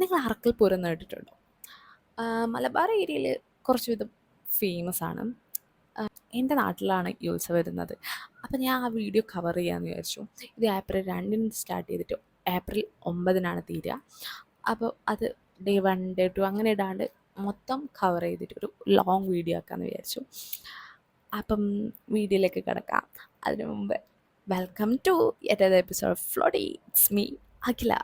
നിങ്ങൾ അറക്കൽ പൂരം എന്ന് കേട്ടിട്ടുണ്ടോ മലബാർ ഏരിയയിൽ കുറച്ച് വിധം ഫേമസ് ആണ് എന്റെ നാട്ടിലാണ് ഈ ഉത്സവം വരുന്നത്. അപ്പോൾ ഞാൻ ആ വീഡിയോ കവർ ചെയ്യാമെന്ന് വിചാരിച്ചു. ഇത് ഏപ്രിൽ രണ്ടിന് സ്റ്റാർട്ട് ചെയ്തിട്ട് ഏപ്രിൽ ഒമ്പതിനാണ് തീരുക. അപ്പോൾ അത് ഡേ വൺ ഡേ ടു അങ്ങനെ ഇടാണ്ട് മൊത്തം കവർ ചെയ്തിട്ട് ഒരു ലോങ് വീഡിയോ ആക്കാമെന്ന് വിചാരിച്ചു. അപ്പം വീഡിയോയിലേക്ക് കിടക്കാം. അതിനു മുമ്പ് വെൽക്കം ടു എറ്റത് എപ്പിസോഡ് ഫ്ലോഡി ഇറ്റ്സ് മീ അഖില.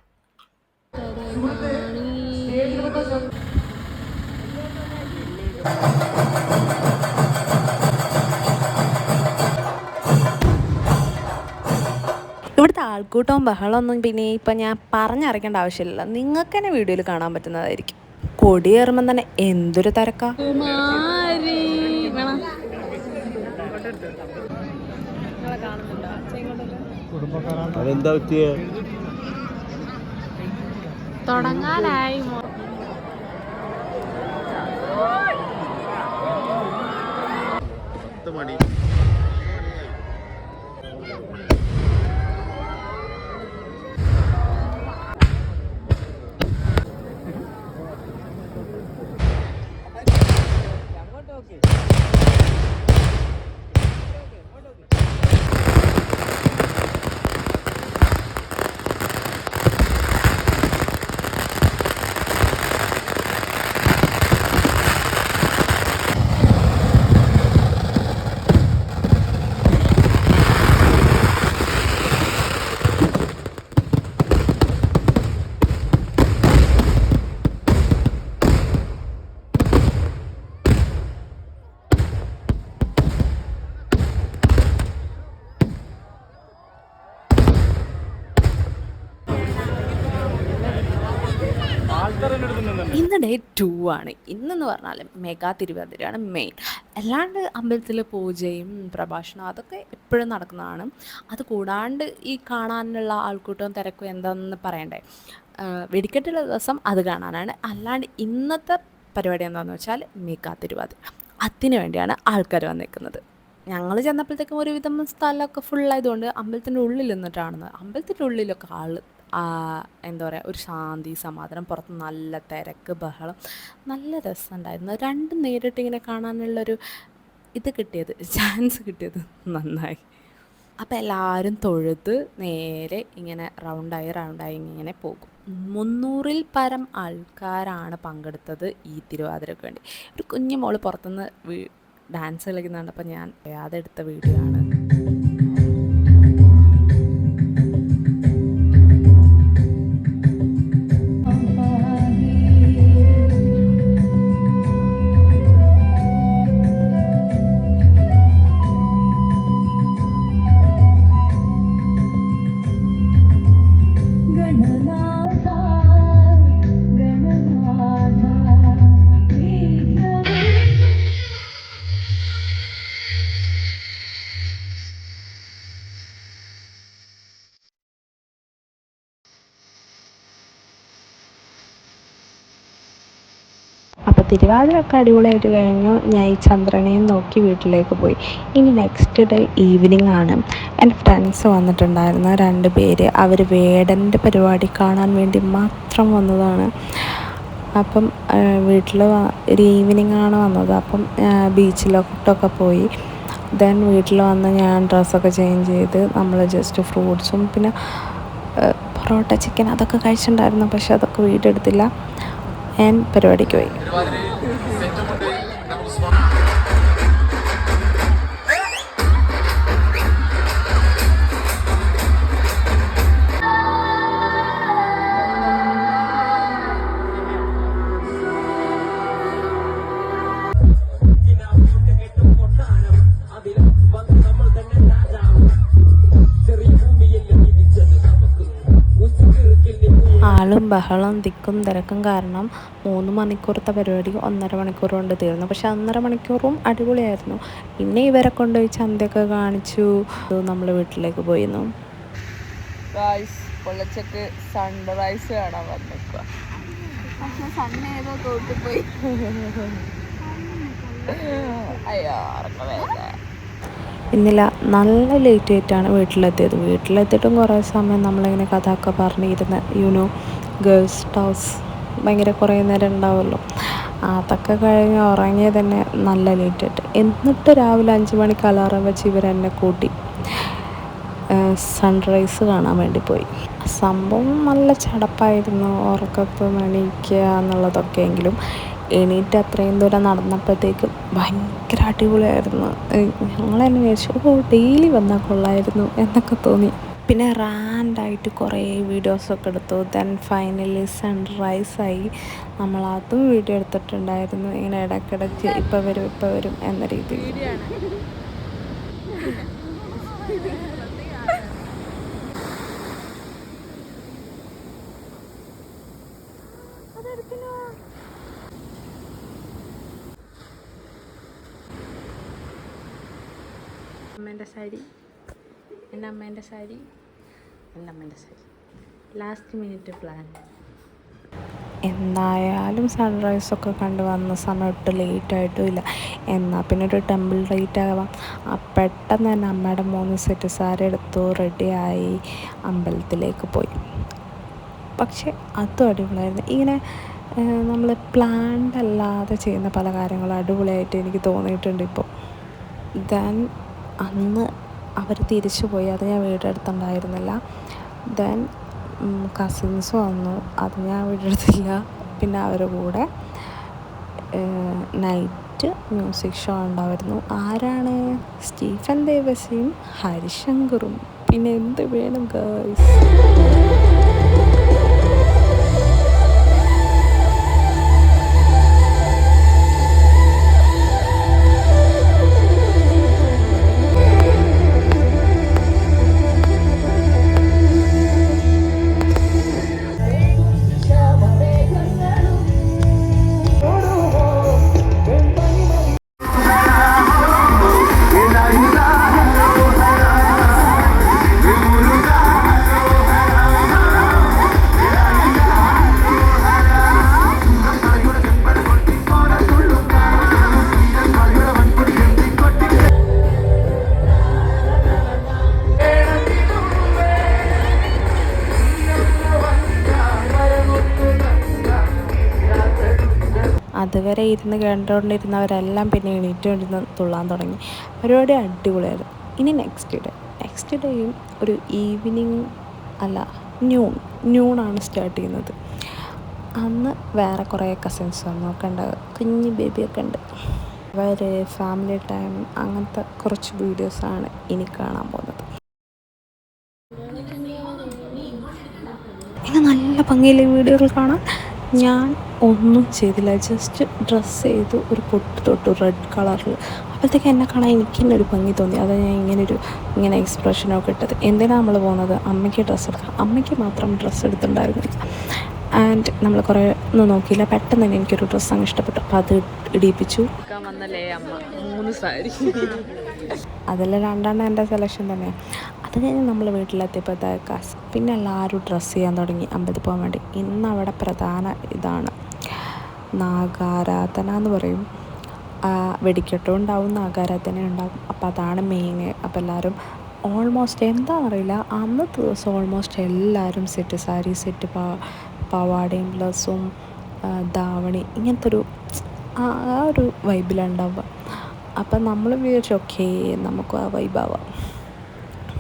ഇവിടുത്തെ ആൾക്കൂട്ടവും ബഹളമൊന്നും പിന്നെ ഇപ്പം ഞാൻ പറഞ്ഞറിയിക്കേണ്ട ആവശ്യമില്ല നിങ്ങൾക്ക് തന്നെ വീഡിയോയിൽ കാണാൻ പറ്റുന്നതായിരിക്കും. കൊടിയേറുമ്പം തന്നെ എന്തൊരു തിരക്കാ. അതെന്താ പറ്റിയ? തുടങ്ങാനായി പത്ത് മണി. ഡേ ടു ആണ്. ഇന്നെന്ന് പറഞ്ഞാൽ മെഗാ തിരുവാതിരയാണ് മെയിൻ അല്ലാണ്ട് അമ്പലത്തിൽ പൂജയും പ്രഭാഷണം അതൊക്കെ എപ്പോഴും നടക്കുന്നതാണ്. അത് കൂടാണ്ട് ഈ കാണാനുള്ള ആൾക്കൂട്ടവും തിരക്കും എന്താണെന്ന് പറയണ്ടേ? വെടിക്കെട്ടുള്ള ദിവസം അത് കാണാനാണ്. അല്ലാണ്ട് ഇന്നത്തെ പരിപാടി എന്താണെന്ന് വെച്ചാൽ മെഗാ തിരുവാതിര. അതിന് വേണ്ടിയാണ് ആൾക്കാർ വന്നിരിക്കുന്നത്. ഞങ്ങൾ ചെന്നപ്പോഴത്തേക്കും ഒരുവിധം സ്ഥലമൊക്കെ ഫുള്ളായതുകൊണ്ട് അമ്പലത്തിന്റെ ഉള്ളിൽ നിന്നിട്ടാണെന്ന് അമ്പലത്തിന്റെ ഉള്ളിലൊക്കെ ആൾ എന്താ പറയുക ഒരു ശാന്തി സമാധാനം പുറത്ത് നല്ല തിരക്ക് ബഹളം നല്ല രസമുണ്ടായിരുന്നു. രണ്ടും നേരിട്ട് ഇങ്ങനെ കാണാനുള്ളൊരു ഇത് കിട്ടിയത് ചാൻസ് കിട്ടിയത് നന്നായി. അപ്പോൾ എല്ലാവരും തൊഴുത് നേരെ ഇങ്ങനെ റൗണ്ടായി റൗണ്ടായി ഇങ്ങനെ പോകും. മുന്നൂറിൽ പരം ആൾക്കാരാണ് പങ്കെടുത്തത് ഈ തിരുവാതിരക്ക് വേണ്ടി. ഒരു കുഞ്ഞു മോൾ പുറത്തുനിന്ന് ഡാൻസ് കളിക്കുന്നുണ്ട് അപ്പോൾ ഞാൻ അതെടുത്ത വീഡിയോ ആണ്. അപ്പോൾ തിരുവാതിരൊക്കെ അടിപൊളിയായിട്ട് കഴിഞ്ഞു. ഞാൻ ഈ ചന്ദ്രനെയും നോക്കി വീട്ടിലേക്ക് പോയി. ഇനി നെക്സ്റ്റ് ഡേ ഈവനിങ് ആണ്. എന്റെ ഫ്രണ്ട്സ് വന്നിട്ടുണ്ടായിരുന്നു. രണ്ട് പേര്. അവർ വേടന്റെ പരിപാടി കാണാൻ വേണ്ടി മാത്രം വന്നതാണ്. അപ്പം വീട്ടിൽ ഒരു ഈവനിങ് ആണ് വന്നത്. അപ്പം ബീച്ചിലോട്ടൊക്കെ പോയി. ദെൻ വീട്ടിൽ വന്ന് ഞാൻ ഡ്രസ്സൊക്കെ ചേഞ്ച് ചെയ്ത് നമ്മൾ ജസ്റ്റ് ഫ്രൂട്ട്സും പിന്നെ പൊറോട്ട ചിക്കൻ അതൊക്കെ കഴിച്ചിട്ടുണ്ടായിരുന്നു. പക്ഷെ അതൊക്കെ വീഡിയോ എടുത്തില്ല ഞാൻ പരിപാടിക്ക് പോയി. ആളും ബഹളവും തിക്കും തിരക്കും കാരണം മൂന്ന് മണിക്കൂറത്തെ പരിപാടി ഒന്നര മണിക്കൂർ കൊണ്ട് തീർന്നു. പക്ഷെ ഒന്നര മണിക്കൂറും അടിപൊളിയായിരുന്നു. പിന്നെ ഇവരെ കൊണ്ടുപോയി ചന്തയൊക്കെ കാണിച്ചു. നമ്മൾ വീട്ടിലേക്ക് പോയിരുന്നു. പൊള്ളച്ചക്ക് സൺറൈസ് കാണാൻ വന്നേക്കുക പക്ഷെ സണ്ണ് ഏതോ തോട്ടിൽ പോയി. അയ്യോ ഉറക്കം വരുന്നേ. ഇന്നില്ല നല്ല ലേറ്റ് ആയിട്ടാണ് വീട്ടിലെത്തിയത്. വീട്ടിലെത്തിയിട്ടും കുറേ സമയം നമ്മളിങ്ങനെ കഥ ഒക്കെ പറഞ്ഞിരുന്ന്. യുനോ ഗേൾസ് ഹൗസ് ഭയങ്കര കുറേ നേരം ഉണ്ടാവുമല്ലോ. അതൊക്കെ കഴിഞ്ഞ് ഉറങ്ങിയ തന്നെ നല്ല ലേറ്റായിട്ട് എന്നിട്ട് രാവിലെ അഞ്ച് മണിക്ക് അലാറം വെച്ച് ഇവരെന്നെ കൂട്ടി. സൺറൈസ് കാണാൻ വേണ്ടി പോയി. സംഭവം നല്ല ചടപ്പായിരുന്നു. ഉറക്കത്ത് എണീക്കുക എന്നുള്ളതൊക്കെ എങ്കിലും എണീറ്റ് അത്രയും ദൂരം നടന്നപ്പോഴത്തേക്കും ഭയങ്കര അടിപൊളിയായിരുന്നു. ഞങ്ങൾ തന്നെ വിചാരിച്ചു ഓ ഡെയിലി വന്നാൽ കൊള്ളായിരുന്നു എന്നൊക്കെ തോന്നി. പിന്നെ റാൻഡായിട്ട് കുറേ വീഡിയോസൊക്കെ എടുത്തു. ദെൻ ഫൈനലി സൺറൈസായി നമ്മൾ വീഡിയോ എടുത്തിട്ടുണ്ടായിരുന്നു. ഇങ്ങനെ ഇടയ്ക്കിടയ്ക്ക് ഇപ്പം വരും ഇപ്പം വരും എന്ന രീതിയിൽ. അമ്മേന്റെ സാരി. എന്റെ അമ്മേന്റെ സാരി. എന്റെ അമ്മേന്റെ സാരി. ലാസ്റ്റ് മിനിറ്റ് പ്ലാൻ എന്തായാലും സൺറൈസ് ഒക്കെ കണ്ട് വന്ന സമയത്ത് ലേറ്റായിട്ടും ഇല്ല. എന്നാൽ പിന്നെ ഒരു ടെമ്പിൾ റേറ്റ് ആവാം. പെട്ടെന്ന് തന്നെ അമ്മയുടെ മൂന്ന് സെറ്റ് സാരി എടുത്തു റെഡിയായി അമ്പലത്തിലേക്ക് പോയി. പക്ഷെ അതും അടിപൊളിയായിരുന്നു. ഇങ്ങനെ നമ്മൾ പ്ലാൻഡ് അല്ലാതെ ചെയ്യുന്ന പല കാര്യങ്ങളും അടിപൊളിയായിട്ട് എനിക്ക് തോന്നിയിട്ടുണ്ട് ഇപ്പോൾ ദെൻ അന്ന് അവർ തിരിച്ചു പോയി അത് ഞാൻ വീഡിയോ എടുത്തിട്ടുണ്ടായിരുന്നില്ല ദെൻ കസിൻസ് വന്നു. അത് ഞാൻ വീഡിയോ പിന്നെ അവരുടെ കൂടെ നൈറ്റ് മ്യൂസിക് ഷോ ഉണ്ടായിരുന്നു. ആരാണ്? സ്റ്റീഫൻ ദേവസിയും ഹരിശങ്കറും. പിന്നെ എന്ത് വേണം ഗേൾസ് ഇരുന്ന് കണ്ടുകൊണ്ടിരുന്നവരെല്ലാം പിന്നെ എണീറ്റുകൊണ്ടിരുന്ന് തുള്ളാൻ തുടങ്ങി. പരിപാടി അടിപൊളിയായിരുന്നു. ഇനി നെക്സ്റ്റ് ഡേ നെക്സ്റ്റ് ഡേയും ഒരു ഈവനിങ് അല്ല ന്യൂൺ ന്യൂണാണ് സ്റ്റാർട്ട് ചെയ്യുന്നത്. അന്ന് വേറെ കുറേ കസിൻസ് വന്നു. ഒക്കെ ഉണ്ട്. കുഞ്ഞ് ബേബിയൊക്കെ ഉണ്ട്. അവർ ഫാമിലി ടൈം അങ്ങനത്തെ കുറച്ച് വീഡിയോസാണ് ഇനി കാണാൻ പോകുന്നത്. ഇങ്ങനെ നല്ല ഭംഗിയിലെ വീഡിയോകൾ കാണാൻ? ഞാൻ ഒന്നും ചെയ്തില്ല. ജസ്റ്റ് ഡ്രസ്സ് ചെയ്തു ഒരു പൊട്ട് തൊട്ടു റെഡ് കളറിൽ അപ്പോഴത്തേക്ക് എന്നെ കാണാൻ എനിക്ക് തന്നെ ഒരു ഭംഗി തോന്നി. അതാണ് ഞാൻ ഇങ്ങനെ ഒരു ഇങ്ങനെ എക്സ്പ്രഷനൊക്കെ ഇട്ടത്. എന്തിനാണ് നമ്മൾ പോകുന്നത് അമ്മയ്ക്ക് ഡ്രസ്സ് എടുക്കാം അമ്മയ്ക്ക് മാത്രം ഡ്രസ്സ് എടുത്തിട്ടുണ്ടായിരുന്നില്ല ആൻഡ് നമ്മൾ കുറേ ഒന്നും നോക്കിയില്ല. പെട്ടെന്ന് തന്നെ എനിക്കൊരു ഡ്രസ്സ് അങ്ങ് ഇഷ്ടപ്പെട്ടു. അപ്പോൾ അത് ഇടിയിപ്പിച്ചു. മൂന്ന് സാരി. അതിൽ രണ്ടെണ്ണം എന്റെ സെലക്ഷൻ തന്നെയാണ് അത് കഴിഞ്ഞ് നമ്മൾ വീട്ടിലെത്തിയപ്പോൾ കാസ് പിന്നെ എല്ലാവരും ഡ്രസ്സ് ചെയ്യാൻ തുടങ്ങി. അമ്പലത്തിൽ പോകാൻ വേണ്ടി. ഇന്ന് അവിടെ പ്രധാന ഇതാണ്. നാഗാരാധന എന്ന് പറയും. വെടിക്കെട്ടും ഉണ്ടാവും നാഗാരാധന ഉണ്ടാവും. അപ്പോൾ അതാണ് മെയിൻ അപ്പോൾ എല്ലാവരും ഓൾമോസ്റ്റ് എന്താണെന്നറിയില്ല അന്നത്തെ ദിവസം ഓൾമോസ്റ്റ് എല്ലാവരും സെറ്റ് സാരി സെറ്റ് പാ പാവാടയും ബ്ലൗസും ധാവണി ഇങ്ങനത്തെ ഒരു ആ ഒരു വൈബിലുണ്ടാവുക അപ്പം നമ്മൾ വിചാരിച്ചു ഓക്കേ നമുക്ക് ആ വൈബാവാം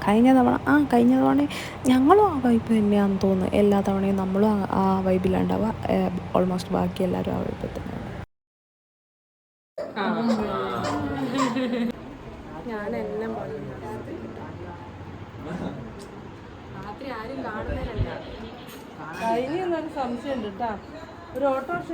കഴിഞ്ഞ തവണ ആ കഴിഞ്ഞ തവണ ഞങ്ങളും ആ വൈബ് തന്നെയാണെന്ന് തോന്നുന്നു. എല്ലാ തവണയും നമ്മളും ആ- വൈബിലുണ്ടാവുക ഓൾമോസ്റ്റ് ബാക്കി എല്ലാവരും ആ വൈബിൽ തന്നെയാണ്. ഞാൻ ഒരു ഓട്ടോറിക്ഷ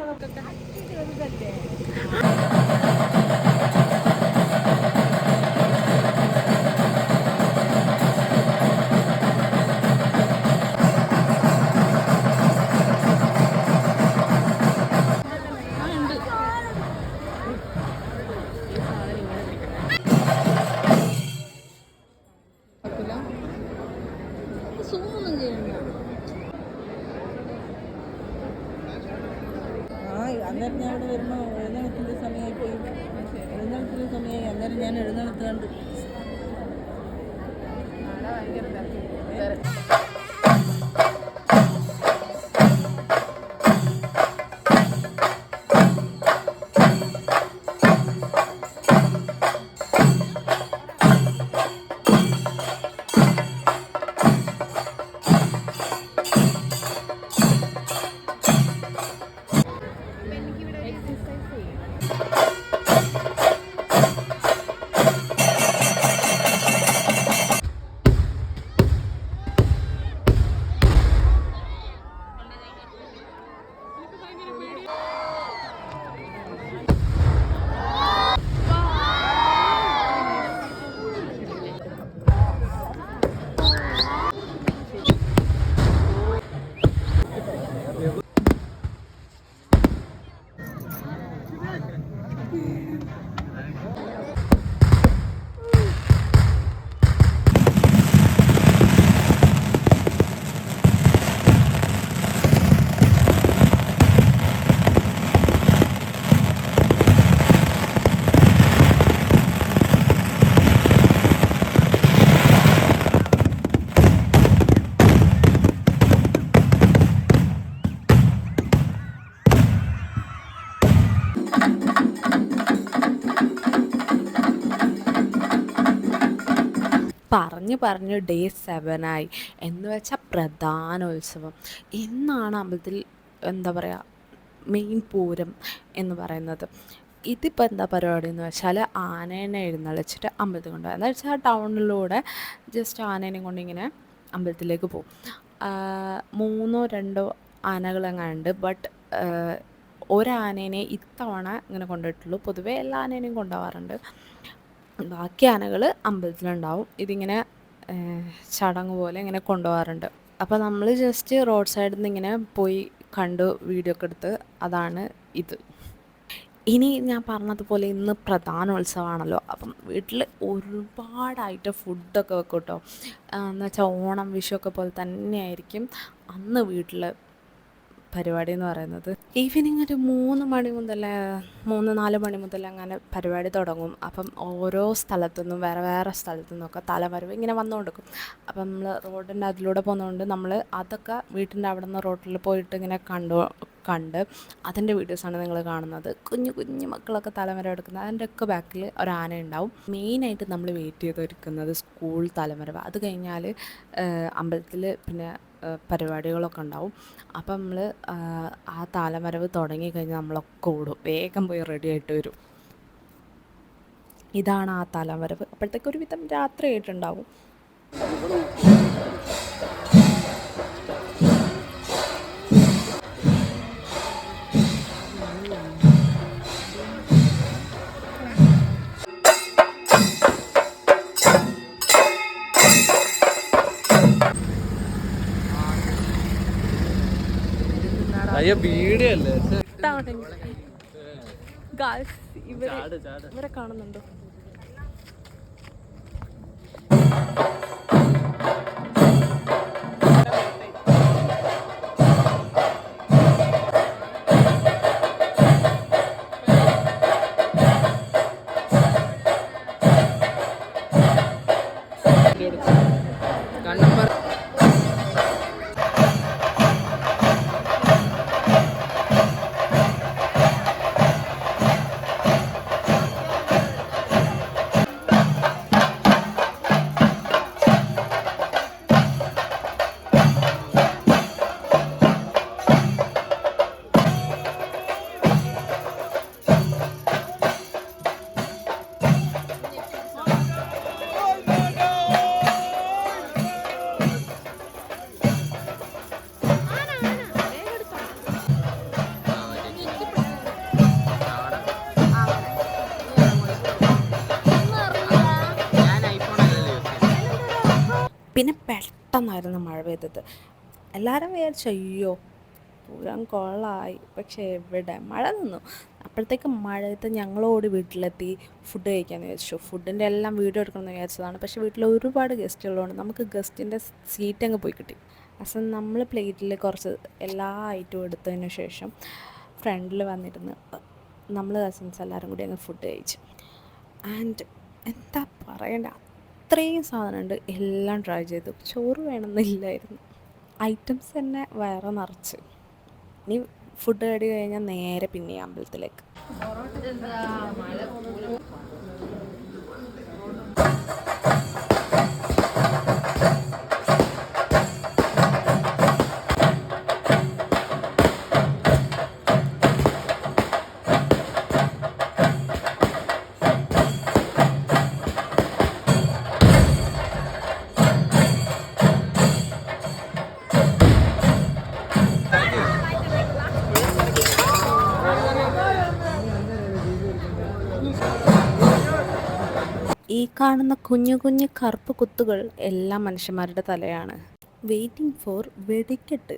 പറഞ്ഞ് പറഞ്ഞ് ഡേ സെവനായി എന്ന് വെച്ചാൽ പ്രധാന ഉത്സവം എന്നാണ് അമ്പലത്തിൽ എന്താ പറയുക മെയിൻ പൂരം എന്ന് പറയുന്നത്. ഇതിപ്പോൾ എന്താ പരിപാടി എന്ന് വെച്ചാൽ ആനേനെ എഴുന്നള്ളിച്ചിട്ട് അമ്പലത്തിൽ കൊണ്ടുപോകുക. എന്ന് വെച്ചാൽ ടൗണിലൂടെ ജസ്റ്റ് ആനേനെയും കൊണ്ടിങ്ങനെ അമ്പലത്തിലേക്ക് പോകും. മൂന്നോ രണ്ടോ ആനകളെങ്ങാണ്ട് ബട്ട് ഒരാനേനെ ഇത്തവണ ഇങ്ങനെ കൊണ്ടുപോയിട്ടുള്ളൂ. പൊതുവേ എല്ലാ ആനേനെയും കൊണ്ടുപോകാറുണ്ട്. ബാക്കി ആനകൾ അമ്പലത്തിലുണ്ടാവും. ഇതിങ്ങനെ ചടങ്ങ് പോലെ ഇങ്ങനെ കൊണ്ടുപോകാറുണ്ട്. അപ്പോൾ നമ്മൾ ജസ്റ്റ് റോഡ് സൈഡിൽ നിന്ന് ഇങ്ങനെ പോയി കണ്ടു വീഡിയോ ഒക്കെ എടുത്ത് അതാണ് ഇത്. ഇനി ഞാൻ പറഞ്ഞതുപോലെ ഇന്ന് പ്രധാന ഉത്സവമാണല്ലോ അപ്പം വീട്ടിൽ ഒരുപാടായിട്ട് ഫുഡൊക്കെ വെക്കും കേട്ടോ എന്ന് വെച്ചാൽ ഓണം വിഷുവൊക്കെ പോലെ തന്നെയായിരിക്കും. അന്ന് വീട്ടിൽ പരിപാടി എന്ന് പറയുന്നത്. ഈവനിങ് ഒരു മൂന്ന് മണി മുതൽ മൂന്ന് നാല് മണി മുതൽ അങ്ങനെ പരിപാടി തുടങ്ങും. അപ്പം ഓരോ സ്ഥലത്തു നിന്നും വേറെ വേറെ സ്ഥലത്തു നിന്നൊക്കെ തലവരവ് ഇങ്ങനെ വന്നുകൊടുക്കും. അപ്പം നമ്മൾ റോഡിന്റെ അതിലൂടെ പോകുന്നതുകൊണ്ട് നമ്മൾ അതൊക്കെ വീട്ടിന്റെ അവിടെ നിന്ന് റോഡിൽ പോയിട്ട് ഇങ്ങനെ കണ്ടു കണ്ട് അതിന്റെ വീഡിയോസാണ് നിങ്ങൾ കാണുന്നത്. കുഞ്ഞു കുഞ്ഞു മക്കളൊക്കെ തലമുറ എടുക്കുന്നത് അതിന്റെ ഒക്കെ ബാക്കിൽ ഒരു ആന ഉണ്ടാവും മെയിനായിട്ട് നമ്മൾ വെയിറ്റ് ചെയ്തൊരുക്കുന്നത് സ്കൂൾ തലമുറ അത് കഴിഞ്ഞാൽ അമ്പലത്തിൽ പിന്നെ പരിപാടികളൊക്കെ ഉണ്ടാവും. അപ്പം നമ്മൾ ആ താലമരവ് തുടങ്ങിക്കഴിഞ്ഞാൽ നമ്മളൊക്കെ ഓടും. വേഗം പോയി റെഡി ആയിട്ട് വരും. ഇതാണ് ആ താലമരവ്. അപ്പോഴത്തേക്ക് ഒരുവിധം രാത്രി ആയിട്ടുണ്ടാവും അയ്യോ വീടിയല്ലേ ഗായ്സ് ഇവരെ ഇവരെ കാണുന്നുണ്ടോ? പെട്ടെന്നായിരുന്നു മഴ പെയ്തത്. എല്ലാവരും വിചാരിച്ചു അയ്യോ പൂരം കൊള്ളായി. പക്ഷേ എവിടെ? മഴ നിന്നു. അപ്പോഴത്തേക്ക് മഴയത്ത് ഞങ്ങളോട് വീട്ടിലെത്തി ഫുഡ് കഴിക്കാമെന്ന് വിചാരിച്ചു. ഫുഡിന്റെ എല്ലാം വീഡിയോ എടുക്കണമെന്ന് വിചാരിച്ചതാണ്. പക്ഷേ വീട്ടിൽ ഒരുപാട് ഗസ്റ്റുകളുണ്ട് നമുക്ക് ഗസ്റ്റിന്റെ സീറ്റ് അങ്ങ് പോയി കിട്ടി. അസം നമ്മൾ പ്ലേറ്റിൽ കുറച്ച് എല്ലാ ഐറ്റവും എടുത്തതിന് ശേഷം ഫ്രണ്ടിൽ വന്നിരുന്ന് നമ്മൾ കസിൻസ് എല്ലാവരും കൂടി അങ്ങ് ഫുഡ് കഴിച്ചു. ആൻഡ് എന്താ പറയണ്ട? അത്രയും സാധനമുണ്ട്. എല്ലാം ട്രൈ ചെയ്തു. ചോറ് വേണമെന്നില്ലായിരുന്നു. ഐറ്റംസ് തന്നെ വയറ് നിറച്ച്. ഇനി ഫുഡ് കടി കഴിഞ്ഞാൽ നേരെ പിന്നെ അമ്പലത്തിലേക്ക്. കാണുന്ന കുഞ്ഞു കുഞ്ഞു കറുപ്പ് കുത്തുകൾ എല്ലാ മനുഷ്യന്മാരുടെ തലയാണ്. വെയിറ്റിംഗ് ഫോർ വെടിക്കെട്ട്.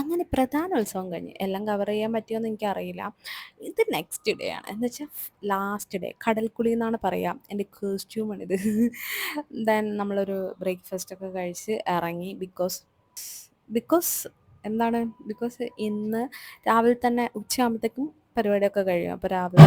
അങ്ങനെ പ്രധാന ഉത്സവം കഴിഞ്ഞ് എല്ലാം കവർ ചെയ്യാൻ പറ്റിയോന്ന് എനിക്കറിയില്ല. ഇത് നെക്സ്റ്റ് ഡേ ആണ്. എന്ന് വെച്ചാൽ ലാസ്റ്റ് ഡേ കടൽക്കുളി എന്നാണ് പറയാം. എന്റെ കോസ്റ്റ്യൂമാണ് ഇത്. ദെൻ നമ്മളൊരു ബ്രേക്ക്ഫാസ്റ്റ് ഒക്കെ കഴിച്ച് ഇറങ്ങി ബിക്കോസ് ബിക്കോസ് എന്താണ്? ബിക്കോസ് ഇന്ന് രാവിലെ തന്നെ ഉച്ചയാകുമ്പോഴത്തേക്കും പരിപാടിയൊക്കെ കഴിയും. അപ്പോൾ രാവിലെ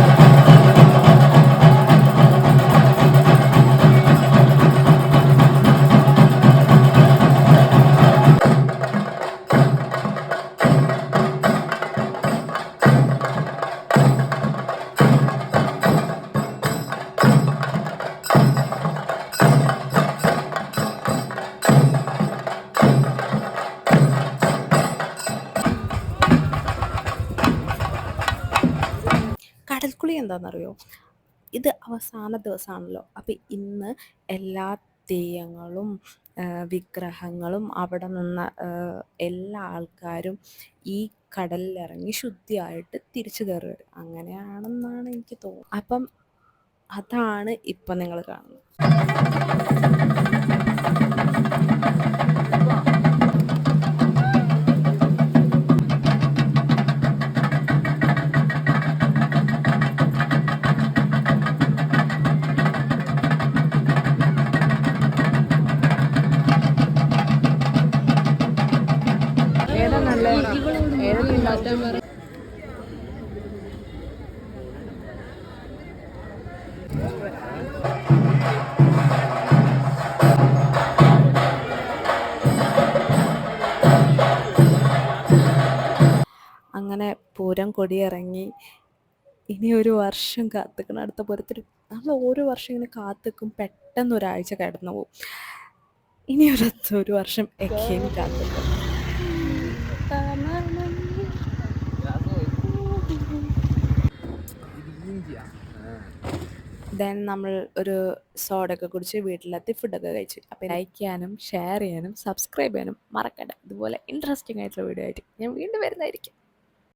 എന്താണെന്നറിയോ ഇത് അവസാന ദിവസമാണല്ലോ അപ്പം ഇന്ന് എല്ലാ തെയ്യങ്ങളും വിഗ്രഹങ്ങളും അവിടെ നിന്ന എല്ലാ ആൾക്കാരും ഈ കടലിലിറങ്ങി ശുദ്ധിയായിട്ട് തിരിച്ചു കയറി വരും. അങ്ങനെയാണെന്നാണ് എനിക്ക് തോന്നുന്നത്. അപ്പം അതാണ് ഇപ്പം നിങ്ങൾ കാണുന്നത്. അങ്ങനെ പൂരം കൊടിയിറങ്ങി ഇനി ഒരു വർഷം കാത്തിക്കണം. അടുത്ത പൂരത്തിൽ നമ്മൾ ഓരോ വർഷം ഇങ്ങനെ കാത്തിക്കും പെട്ടെന്ന് ഒരാഴ്ച കടന്നു പോകും. ഇനി ഒരു ഒരു വർഷം എക്കെയും കാത്തിക്കും. ദെൻ നമ്മൾ ഒരു സോഡൊക്കെ കുടിച്ച് വീട്ടിലെത്തി ഫുഡൊക്കെ കഴിച്ചു. അപ്പോൾ ലൈക്ക് ചെയ്യാനും ഷെയർ ചെയ്യാനും സബ്സ്ക്രൈബ് ചെയ്യാനും മറക്കണ്ട. ഇതുപോലെ ഇൻട്രസ്റ്റിംഗ് ആയിട്ടുള്ള വീഡിയോ ആയിട്ട് ഞാൻ വീണ്ടും വരുന്നതായിരിക്കും.